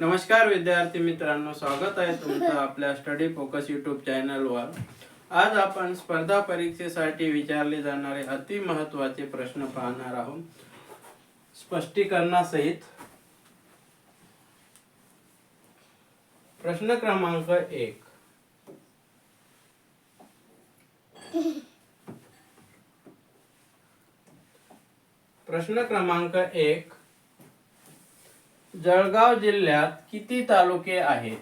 नमस्कार विद्यार्थी मित्रांनो स्वागत आहे तुमचं आपल्या स्टडी फोकस युट्यूब चॅनलवर आज आपण स्पर्धा परीक्षेसाठी विचारले जाणारे अति महत्त्वाचे प्रश्न पाहणार आहोत. स्पष्टीकरणासहित. प्रश्न क्रमांक एक. प्रश्न क्रमांक एक. जळगाव जिल्ह्यात किती तालुके आहेत?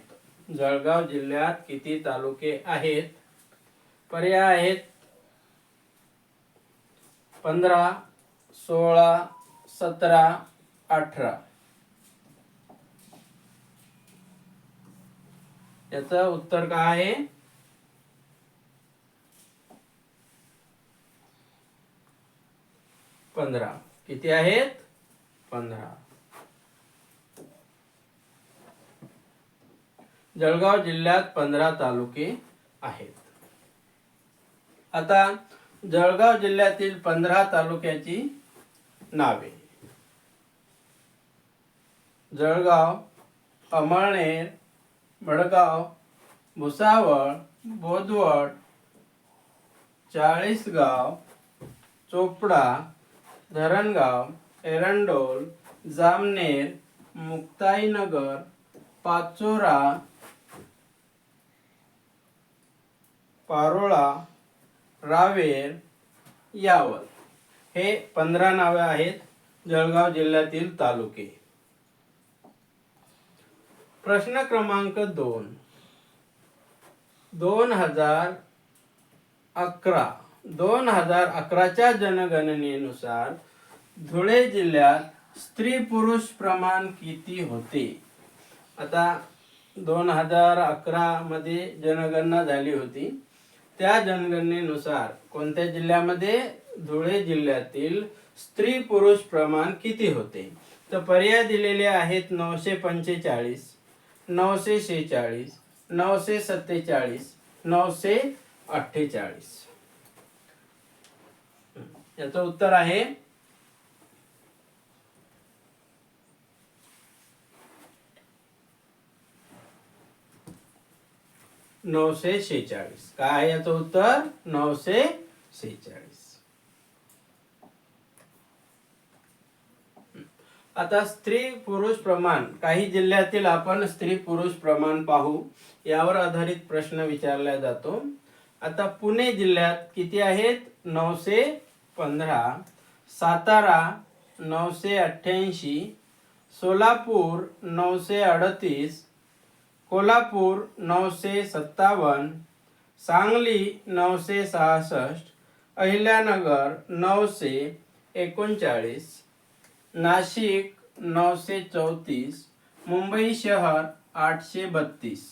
जळगाव जिल्ह्यात किती तालुके आहेत? पर्याय आहेत पंधरा सोळा सतरा अठरा. याचं उत्तर काय आहे? पंधरा. किती आहेत? पंधरा. जळगाव जिल्ह्यात पंधरा तालुके आहेत. आता जळगाव जिल्ह्यातील पंधरा तालुक्याची नावे. जळगाव अमळनेर मडगाव भुसावळ बोदवड चाळीसगाव चोपडा धरणगाव एरंडोल जामनेर मुक्ताईनगर पाचोरा पारोळा रावेर यावल. हे पंधरा नावे आहेत जळगाव जिल्ह्यातील तालुके. प्रश्न क्रमांक दोन. दोन हजार अकरा. दोन हजार अकराच्या जनगणनेनुसार धुळे जिल्ह्यात स्त्री पुरुष प्रमाण किती होते? आता दोन हजार अकरामध्ये जनगणना झाली होती. त्या जनगणनेनुसार कोणत्या जिल्ह्यामध्ये? धुळे जिल्ह्यातील स्त्री पुरुष प्रमाण किती होते? तर पर्याय दिलेले आहेत नऊशे पंचेचाळीस नऊशे शेहेचाळीस नऊशे सत्तेचाळीस नऊशे अठ्ठेचाळीस. याचं उत्तर आहे नऊशे शेहेचाळीस. काय आहे याचं उत्तर? नऊशे शेहेचाळीस. आता स्त्री पुरुष प्रमाण. काही जिल्ह्यातील आपण स्त्री पुरुष प्रमाण पाहू. यावर आधारित प्रश्न विचारला जातो. आता पुणे जिल्ह्यात किती आहेत? नऊशे पंधरा. सातारा नऊशे अठ्ठ्याऐंशी. सोलापूर नऊशे अडतीस. कोल्हापूर नऊशे सत्तावन्न सांगली नऊशे सहासष्ट अहिल्यानगर नऊशे एकोणचाळीस नाशिक नऊशे चौतीस मुंबई शहर आठशे बत्तीस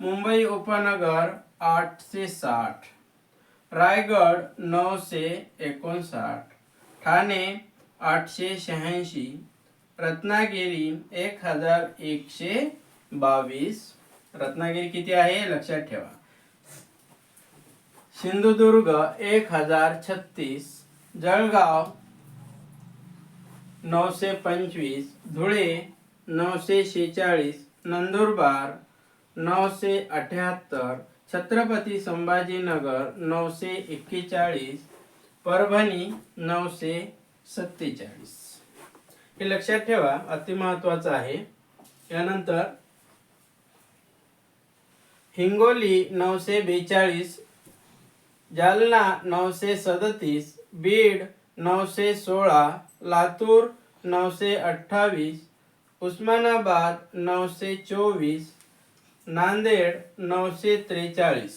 मुंबई उपनगर आठशे साठ रायगड नऊशे एकोणसाठ ठाणे आठशे शहाऐंशी रत्नागिरी एक हजार एकशे बावीस. रत्नागिरी किती आहे? लक्षात ठेवा. सिंधुदुर्ग एक हजार छत्तीस. जळगाव नऊशे पंचवीस. धुळे नऊशे शेहेचाळीस. नंदुरबार नऊशे अठ्याहत्तर. छत्रपती संभाजीनगर नऊशे एक्केचाळीस. परभणी नऊशे सत्तेचाळीस. हे लक्षात ठेवा अतिमहत्वाचं आहे. यानंतर हिंगोली नऊशे बेचाळीस जालना नऊशे सदतीस बीड नऊशे सोळा लातूर नऊशे अठ्ठावीस उस्मानाबाद नऊशे चोवीस नांदेड नऊशे त्रेचाळीस.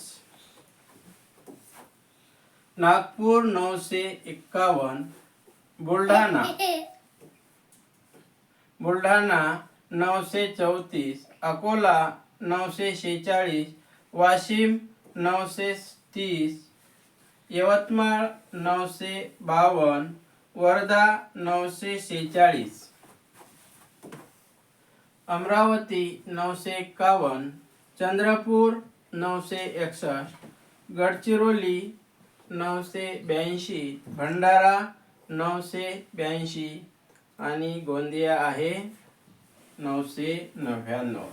नागपूर नऊशे एक्कावन्न बुलढाणा. बुलढाणा नऊशे चौतीस अकोला नऊशे शेहेचाळीस वाशिम नऊशे तीस यवतमाळ नऊशे बावन्न वर्धा नऊशे शेहेचाळीस अमरावती नऊशे एक्कावन्न चंद्रपूर नऊशे एकसष्ट गडचिरोली नऊशे ब्याऐंशी भंडारा नऊशे ब्याऐंशी आणि गोंदिया आहे नऊशे नव्याण्णव.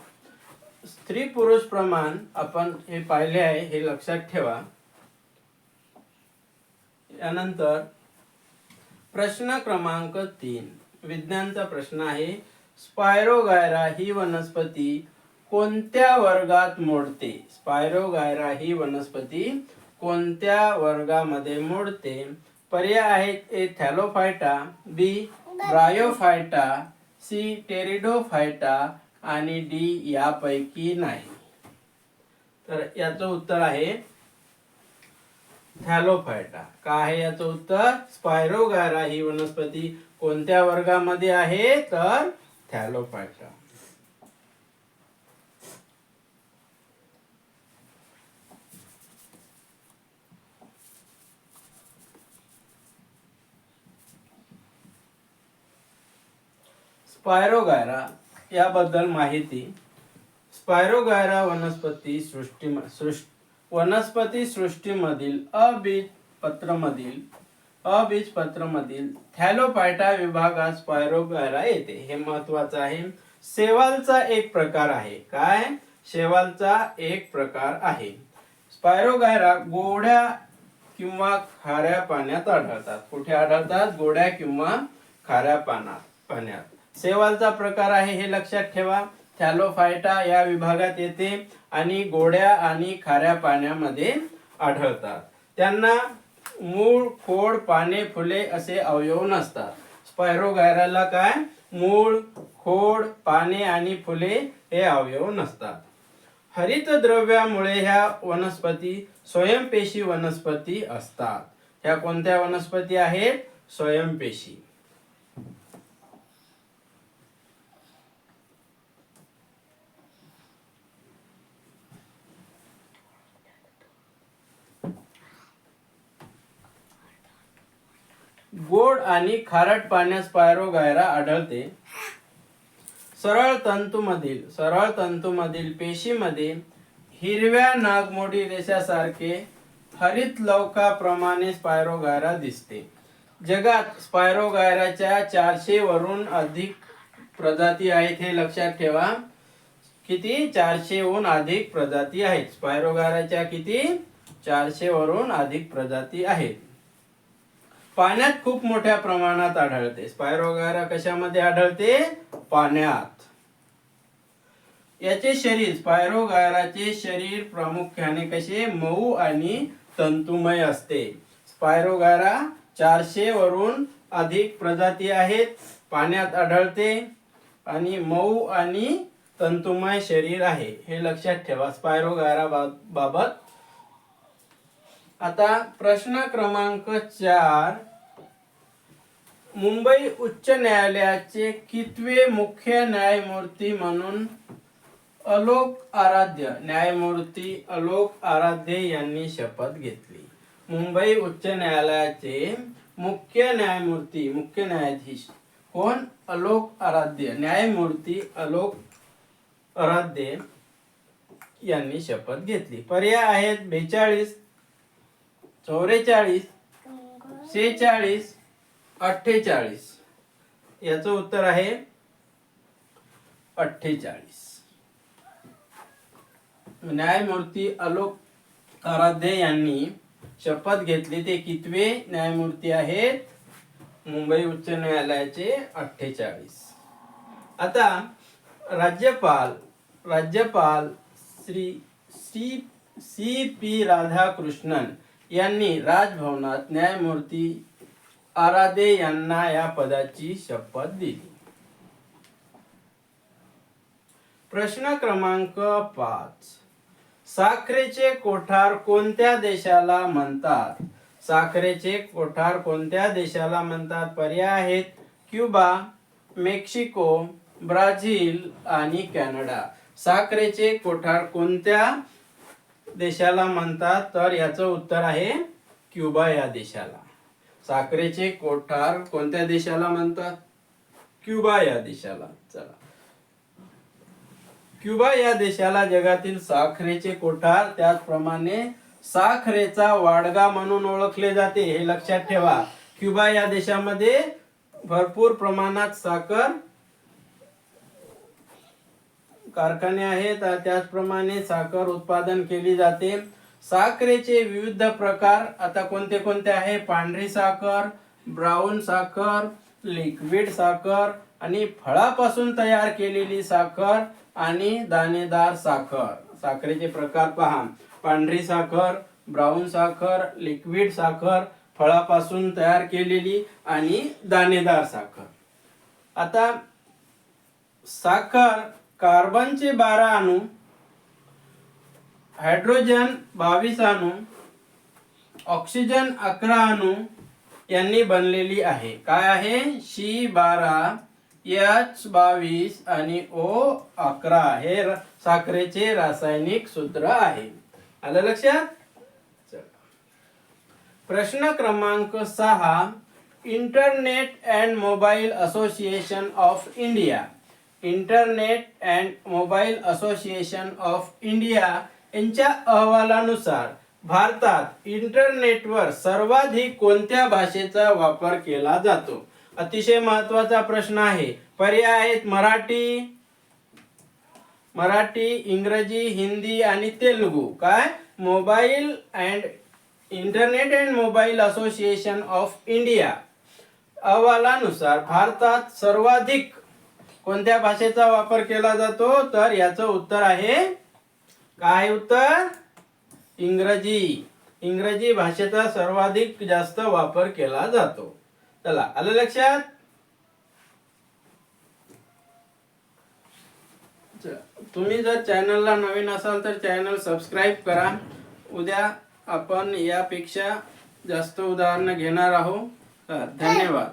स्त्री पुरुष प्रमाण आपण हे पाहिले आहे हे लक्षात ठेवा. यानंतर प्रश्न क्रमांक तीन. विज्ञानचा प्रश्न आहे स्पायरोगायरा ही वनस्पती कोणत्या वर्गात मोडते? स्पायरोगायरा ही वनस्पती कोणत्या वर्गामध्ये मोडते? पर्याय आहेत A thallophyta B bryophyta C pteridophyta आणि डी यापैकी नाही. तर याचं उत्तर आहे थॅलोफायटा. काय आहे याचं उत्तर? स्पायरोगायरा ही वनस्पती कोणत्या वर्गामध्ये आहे? तर थॅलोफायटा. स्पायरोगायरा याबद्दल माहिती. स्पायरोगायरा वनस्पती सृष्टी सृष्ट वनस्पती सृष्टीमधील अबीज पत्रमधील अबीज पत्रमधील थॅलोपायटा विभागात स्पायरोगायरा येते. हे महत्वाचं आहे. शेवालचा एक प्रकार आहे. काय? शेवालचा एक प्रकार आहे. स्पायरोगायरा गोड्या किंवा खाऱ्या पाण्यात आढळतात. कुठे आढळतात? गोड्या किंवा खाऱ्या पाण्यात पाण्यात. सेवालचा प्रकार आहे हे लक्षात ठेवा. थॅलोफायटा या विभागात येते आणि गोड्या आणि खाऱ्या पाण्यामध्ये आढळतात. त्यांना मूळ खोड पाने फुले असे अवयव नसतात. स्पायरोगायराला काय? मूळ खोड पाने आणि फुले हे अवयव नसतात. हरित द्रव्यामुळे ह्या वनस्पती स्वयंपेशी वनस्पती असतात. ह्या कोणत्या वनस्पती आहेत? स्वयंपेशी. गोड आणि खारट पाण्यात स्पायरोगायरा आढळते. सरळ तंतूमधील सरळ तंतूमधील पेशीमध्ये हिरव्या नागमोडी रेषासारखे हरित लवकाप्रमाणे स्पायरोगायरा दिसते. जगात स्पायरोगायराच्या चारशे वरून अधिक प्रजाती आहेत हे लक्षात ठेवा. किती? चारशेहून अधिक प्रजाती आहेत. स्पायरोगायराच्या किती? चारशे वरून अधिक प्रजाती आहेत. पाण्यात खूप मोठ्या प्रमाणात आढळते. स्पायरोगायरा कशामध्ये आढळते? पाण्यात. याचे शरीर स्पायरोगायराचे शरीर प्रामुख्याने कसे? मऊ आणि तंतुमय असते. स्पायरोगायरा चारशे वरून अधिक प्रजाती आहेत. पाण्यात आढळते आणि मऊ आणि तंतुमय शरीर आहे. हे लक्षात ठेवा. स्पायरोगायरा बा- बाबत. आता प्रश्न क्रमांक चार मुंबई उच्च न्यायालयाचे कितवे मुख्य न्यायमूर्ती म्हणून अलोक आराध्य न्यायमूर्ती अलोक आराध्य यांनी शपथ घेतली. मुंबई उच्च न्यायालयाचे मुख्य न्यायमूर्ती मुख्य न्यायाधीश कोण? अलोक आराध्य न्यायमूर्ती अलोक आराध्य यांनी शपथ घेतली. पर्याय आहेत बेचाळीस चौवेचाळीस सेहेचाळीस अठ्ठेचाळीस. याचं उत्तर आहे अठ्ठेचाळीस. न्यायमूर्ती अलोक आराध्ये यांनी शपथ घेतली ते कितवे न्यायमूर्ती आहेत? मुंबई उच्च न्यायालयाचे अठ्ठेचाळीस. आता राज्यपाल राज्यपाल Shri C C P Radhakrishnan यांनी राजभवनात न्यायमूर्ती आराधे यांना या पदाची शपथ दिली. प्रश्न क्रमांक पाच. साखरेचे कोठार कोणत्या देशाला म्हणतात? साखरेचे कोठार कोणत्या देशाला म्हणतात? पर्याय आहेत क्युबा मेक्सिको ब्राझील आणि कॅनडा. साखरेचे कोठार कोणत्या देशाला म्हणतात? तर याचं उत्तर आहे क्युबा या देशाला. साखरेचे कोठार कोणत्या देशाला म्हणतात? क्युबा या देशाला. चला. क्युबा या देशाला जगातील साखरेचे कोठार त्याचप्रमाणे साखरेचा वाडगा म्हणून ओळखले जाते हे लक्षात ठेवा. क्युबा या देशामध्ये भरपूर प्रमाणात साखर कारखाने आहेत त्याचप्रमाणे साखर उत्पादन केली जाते. साखरेचे विविध प्रकार आता कोणते कोणते आहे? पांढरी साखर ब्राऊन साखर लिक्विड साखर आणि फळापासून तयार केलेली साखर आणि दाणेदार साखर. साखरेचे प्रकार पहा. पांढरी साखर ब्राऊन साखर लिक्विड साखर फळापासून तयार केलेली आणि दाणेदार साखर. आता साखर कार्बनचे बारा अणू हायड्रोजन बावीस अणू ऑक्सिजन अकरा अणू यांनी बनलेली आहे. काय आहे? शी बारा एच बावीस आणि ओ अकरा हे र- साखरेचे रासायनिक सूत्र आहे. आलं लक्षात? प्रश्न क्रमांक सहा internet and mobile association of India. Internet and mobile association of India यांच्या अहवालानुसार भारतात इंटरनेटवर सर्वाधिक कोणत्या भाषेचा वापर केला जातो? अतिशय महत्त्वाचा प्रश्न आहे. पर्याय आहेत मराठी मराठी इंग्रजी हिंदी आणि तेलुगू. काय? Mobile and internet and mobile association of India. अहवालानुसार भारतात सर्वाधिक कोणत्या भाषेचा वापर केला जातो? तर याचं उत्तर आहे काय उत्तर? इंग्रजी. इंग्रजी भाषेचा सर्वाधिक जास्त वापर केला जातो. चला आलं लक्षात? तुम्ही जर चॅनलला नवीन असाल तर चॅनल सबस्क्राईब करा. उद्या आपण यापेक्षा जास्त उदाहरणं घेणार आहोत. तर धन्यवाद.